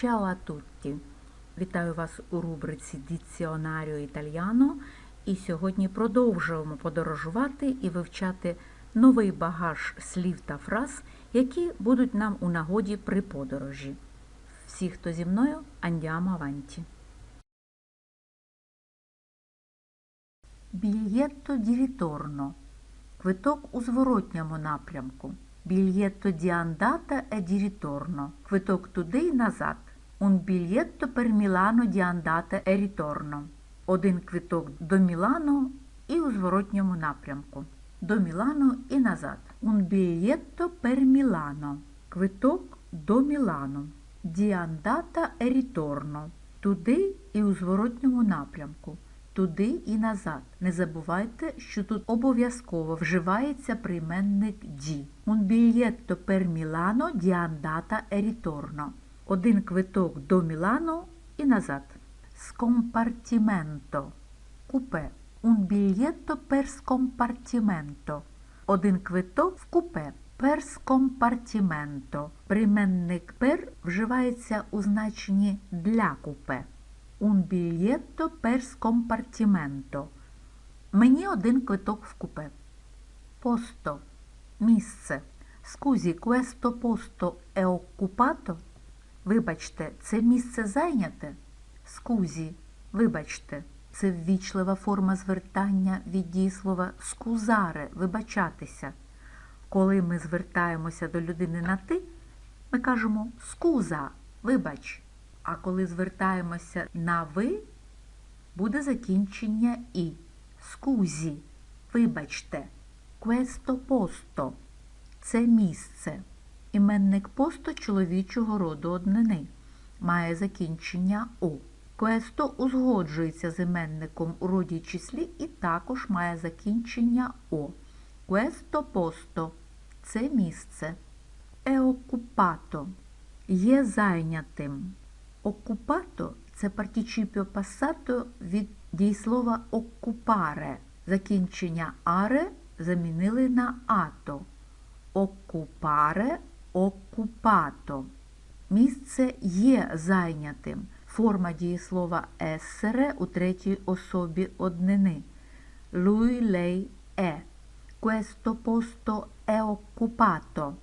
Ciao a! Вітаю вас у рубриці Діціонаріо Італіано. І сьогодні продовжуємо подорожувати і вивчати новий багаж слів та фраз, які будуть нам у нагоді при подорожі. Всі, хто зі мною, andiamo avanti. Більєтто ді ріторно. Квиток у зворотньому напрямку. Більєтто ді андата е ді ріторно. Квиток туди й назад. Un biglietto per Milano di andata e ritorno. Один квиток до Мілану і у зворотньому напрямку. До Мілану і назад. Un biglietto per Milano. Квиток до Мілану. Di andata e ritorno. Туди і у зворотньому напрямку. Туди і назад. Не забувайте, що тут обов'язково вживається прийменник ді. Un biglietto per Milano di andata e ritorno. Один квиток до Мілану і назад. Скомпартіменто. Купе. Un biglietto per scompartimento. Один квиток в купе. Per scompartimento. Прийменник per вживається у значенні для купе. Un biglietto per scompartimento. Мені один квиток в купе. Посто. Місце. Скузі, questo posto è occupato? Вибачте, це місце зайняте? Скузі, вибачте, це ввічлива форма звертання від дієслова скузаре вибачатися. Коли ми звертаємося до людини на ти, ми кажемо скуза, вибач. А коли звертаємося на ви, буде закінчення і. Скузі, вибачте, questo posto – це місце. Іменник посто чоловічого роду однини має закінчення о. Квесто узгоджується з іменником у роді числі і також має закінчення о. Квесто посто це місце. Еокупато є зайнятим. Окупато це партічіпіо пасато від дієслова окупаре. Закінчення аре замінили на ато. Окупаре окупато. Місце є зайнятим. Форма дієслова ессере у третій особі однини. Lui, lei, è. Questo posto è occupato.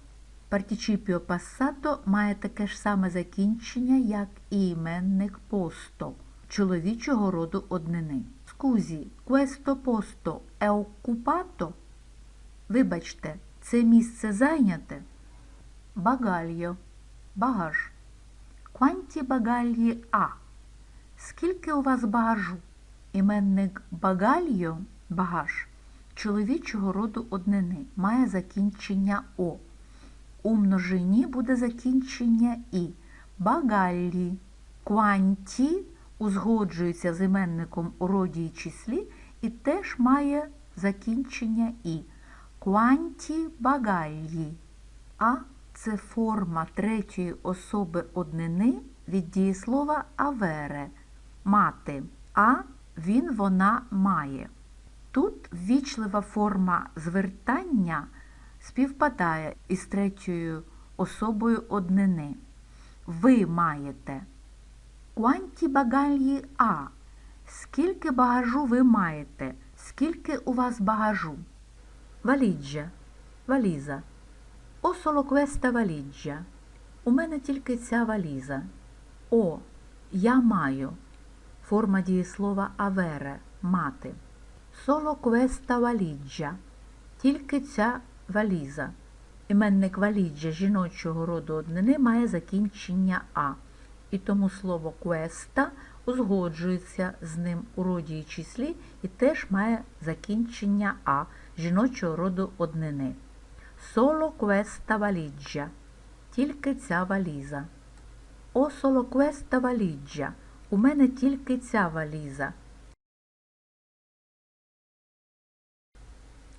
Партічіпіо пассато має таке ж саме закінчення, як і іменник посто чоловічого роду однини. Скузі, questo posto è occupato? Вибачте, це місце зайняте? Багальо. Багаж. Quanti багальї а? Скільки у вас багажу? Іменник багальо багаж чоловічого роду однини має закінчення О. У множині буде закінчення І. Багаллі. Quanti узгоджується з іменником у роді і числі і теж має закінчення І. Quanti багальї. А це форма третьої особи однини від дієслова авере мати. А він вона має. Тут ввічлива форма звертання співпадає із третьою особою однини. Ви маєте. Quanti багальї а? Скільки багажу ви маєте? Скільки у вас багажу? Валіджа. Валіза. О соло questa валіджа. У мене тільки ця валіза. О, я маю. Форма дієслова авере мати. Соло questa валіджа. Тільки ця валіза. Іменник валіджа жіночого роду однини має закінчення А. І тому слово questa узгоджується з ним у роді і числі і теж має закінчення А жіночого роду однини. Соло questa валіджа. Тільки ця валіза. О соло questa валіджа. У мене тільки ця валіза.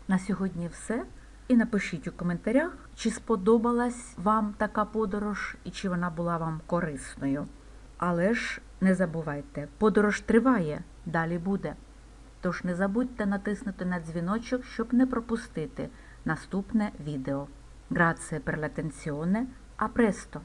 На сьогодні все. І напишіть у коментарях, чи сподобалась вам така подорож і чи вона була вам корисною. Але ж не забувайте, подорож триває, далі буде. Тож не забудьте натиснути на дзвіночок, щоб не пропустити наступне відео. Grazie per l'attenzione, a presto!